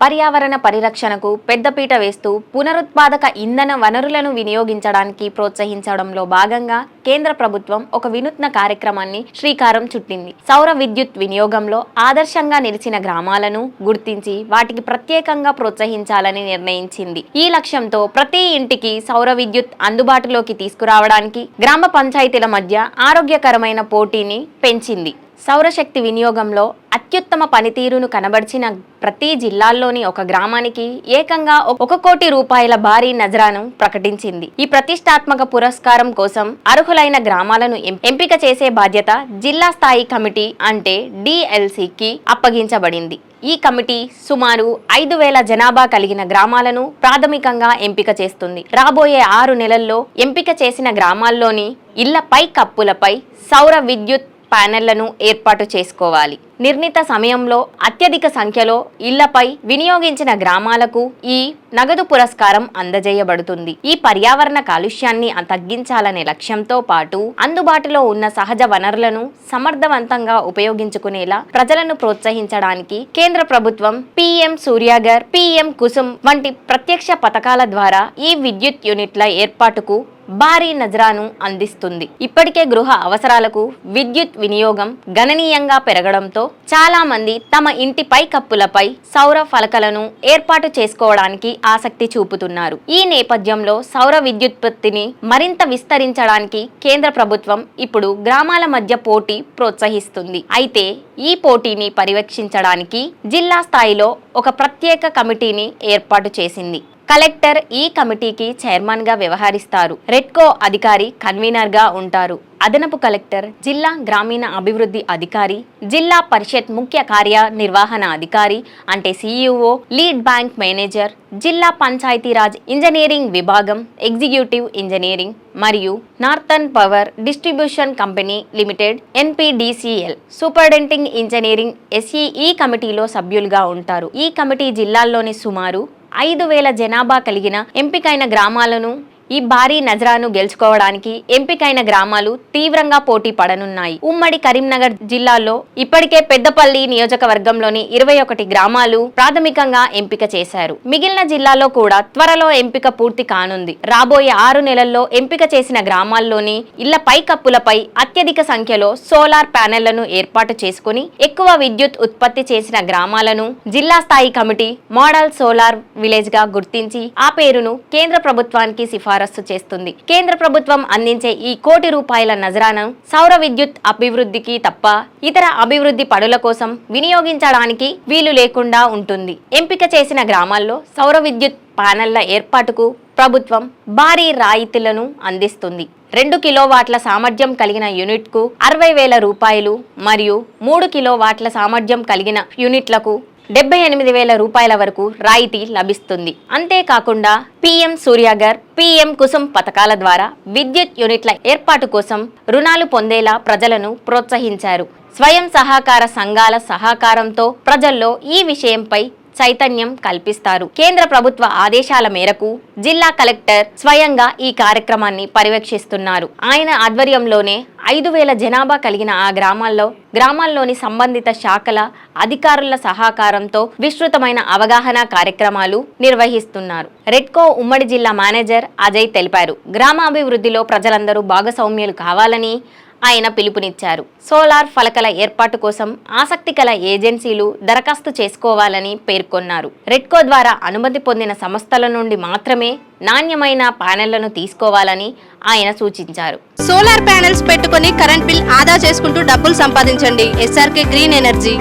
పర్యావరణ పరిరక్షణకు పెద్దపీట వేస్తూ పునరుత్పాదక ఇంధన వనరులను వినియోగించడానికి ప్రోత్సహించడంలో భాగంగా కేంద్ర ప్రభుత్వం ఒక వినూత్న కార్యక్రమాన్ని శ్రీకారం చుట్టింది. సౌర విద్యుత్ వినియోగంలో ఆదర్శంగా నిలిచిన గ్రామాలను గుర్తించి వాటికి ప్రత్యేకంగా ప్రోత్సహించాలని నిర్ణయించింది. ఈ లక్ష్యంతో ప్రతి ఇంటికి సౌర విద్యుత్ అందుబాటులోకి తీసుకురావడానికి గ్రామ పంచాయతీల మధ్య ఆరోగ్యకరమైన పోటీని పెంచింది. సౌరశక్తి వినియోగంలో అత్యుత్తమ పనితీరును కనబర్చిన ప్రతి జిల్లాల్లోని ఒక గ్రామానికి ఏకంగా ఒక కోటి రూపాయల భారీ నజరాను ప్రకటించింది. ఈ ప్రతిష్టాత్మక పురస్కారం కోసం అర్హులైన గ్రామాలను ఎం- ఎంపిక చేసే బాధ్యత జిల్లా స్థాయి కమిటీ అంటే డిఎల్సికి అప్పగించబడింది. ఈ కమిటీ సుమారు ఐదు వేల జనాభా కలిగిన గ్రామాలను ప్రాథమికంగా ఎంపిక చేస్తుంది. రాబోయే ఆరు నెలల్లో ఎంపిక చేసిన గ్రామాల్లోని ఇళ్ళ పై కప్పులపై సౌర విద్యుత్ ప్యానెళ్ళను ఏర్పాటు చేసుకోవాలి. నిర్ణీత సమయంలో అత్యధిక సంఖ్యలో ఇళ్ళపై వినియోగించిన గ్రామాలకు ఈ నగదు పురస్కారం అందజేయబడుతుంది. ఈ పర్యావరణ కాలుష్యాన్ని తగ్గించాలనే లక్ష్యంతో పాటు అందుబాటులో ఉన్న సహజ వనరులను సమర్థవంతంగా ఉపయోగించుకునేలా ప్రజలను ప్రోత్సహించడానికి కేంద్ర ప్రభుత్వం పిఎం సూర్యాగర్ పిఎం కుసుమ్ వంటి ప్రత్యక్ష పథకాల ద్వారా ఈ విద్యుత్ యూనిట్ల ఏర్పాటుకు భారీ నజరాను అందిస్తుంది. ఇప్పటికే గృహ అవసరాలకు విద్యుత్ వినియోగం గణనీయంగా పెరగడంతో చాలా మంది తమ ఇంటి పై కప్పులపై సౌర ఫలకలను ఏర్పాటు చేసుకోవడానికి ఆసక్తి చూపుతున్నారు. ఈ నేపథ్యంలో సౌర విద్యుత్పత్తిని మరింత విస్తరించడానికి కేంద్ర ప్రభుత్వం ఇప్పుడు గ్రామాల మధ్య పోటీ ప్రోత్సహిస్తుంది. అయితే ఈ పోటీని పర్యవేక్షించడానికి జిల్లా స్థాయిలో ఒక ప్రత్యేక కమిటీని ఏర్పాటు చేసింది. కలెక్టర్ ఈ కమిటీకి చైర్మన్గా వ్యవహరిస్తారు. రెడ్కో అధికారి కన్వీనర్గా ఉంటారు. అదనపు కలెక్టర్ జిల్లా గ్రామీణ అభివృద్ధి అధికారి జిల్లా పరిషత్ ముఖ్య కార్యనిర్వహణ అధికారి అంటే సిఇఓ లీడ్ బ్యాంక్ మేనేజర్ జిల్లా పంచాయతీరాజ్ ఇంజనీరింగ్ విభాగం ఎగ్జిక్యూటివ్ ఇంజనీరింగ్ మరియు northern power distribution company limited NPDCL. Superintending engineering SE ఈ కమిటీలో సభ్యులుగా ఉంటారు. ఈ కమిటీ జిల్లాల్లోని సుమారు ఐదు వేల జనాభా కలిగిన ఎంపికైన గ్రామాలను ఈ భారీ నజరాను గెలుచుకోవడానికి ఎంపికైన గ్రామాలు తీవ్రంగా పోటీ పడనున్నాయి. ఉమ్మడి కరీంనగర్ జిల్లాలో ఇప్పటికే పెద్దపల్లి నియోజకవర్గంలోని ఇరవై ఒకటి గ్రామాలు ప్రాథమికంగా ఎంపిక చేశారు. మిగిలిన జిల్లాలో కూడా త్వరలో ఎంపిక పూర్తి కానుంది. రాబోయే ఆరు నెలల్లో ఎంపిక చేసిన గ్రామాల్లోని ఇళ్ళ పైకప్పులపై అత్యధిక సంఖ్యలో సోలార్ ప్యానెళ్ళను ఏర్పాటు చేసుకుని ఎక్కువ విద్యుత్ ఉత్పత్తి చేసిన గ్రామాలను జిల్లా స్థాయి కమిటీ మోడల్ సోలార్ విలేజ్గా గుర్తించి ఆ పేరును కేంద్ర ప్రభుత్వానికి సిఫార్సు చేస్తుంది. కేంద్ర ప్రభుత్వం అందించే ఈ కోటి రూపాయల నజరాను సౌర విద్యుత్ అభివృద్ధికి తప్ప ఇతర అభివృద్ధి పనుల కోసం వినియోగించడానికి వీలు లేకుండా ఉంటుంది. ఎంపిక చేసిన గ్రామాల్లో సౌర విద్యుత్ ప్యానెళ్ళ ఏర్పాటుకు ప్రభుత్వం భారీ రాయితీలను అందిస్తుంది. రెండు కిలోవాట్ల సామర్థ్యం కలిగిన యూనిట్కు అరవై వేల రూపాయలు మరియు మూడు కిలోవాట్ల సామర్థ్యం కలిగిన యూనిట్లకు డెబ్బై ఎనిమిది వేల రూపాయల వరకు రాయితీ లభిస్తుంది. అంతేకాకుండా పిఎం సూర్యాగర్ పిఎం కుసుమ్ పథకాల ద్వారా విద్యుత్ యూనిట్ల ఏర్పాటు కోసం రుణాలు పొందేలా ప్రజలను ప్రోత్సహించారు. స్వయం సహకార సంఘాల సహకారంతో ప్రజల్లో ఈ విషయంపై చైతన్యం కల్పిస్తారు. కేంద్ర ప్రభుత్వ ఆదేశాల మేరకు జిల్లా కలెక్టర్ స్వయంగా ఈ కార్యక్రమాన్ని పర్యవేక్షిస్తున్నారు. ఆయన ఆధ్వర్యంలోనే ఐదు వేల జనాభా కలిగిన ఆ గ్రామాల్లో గ్రామాల్లోని సంబంధిత శాఖల అధికారుల సహకారంతో విస్తృతమైన అవగాహన కార్యక్రమాలు నిర్వహిస్తున్నారు. రెడ్కో ఉమ్మడి జిల్లా మేనేజర్ అజయ్ తెలిపారు. గ్రామాభివృద్ధిలో ప్రజలందరూ భాగస్వామ్యులు కావాలని ఆయన పిలుపునిచ్చారు. సోలార్ ఫలకల ఏర్పాటు కోసం ఆసక్తి కల ఏజెన్సీలు దరఖాస్తు చేసుకోవాలని పేర్కొన్నారు. రెడ్కో ద్వారా అనుమతి పొందిన సంస్థల నుండి మాత్రమే నాణ్యమైన ప్యానెళ్ళను తీసుకోవాలని ఆయన సూచించారు. సోలార్ ప్యానెల్స్ పెట్టుకుని కరెంట్ బిల్ ఆదా చేసుకుంటూ డబ్బులు సంపాదించండి. SRK green energy.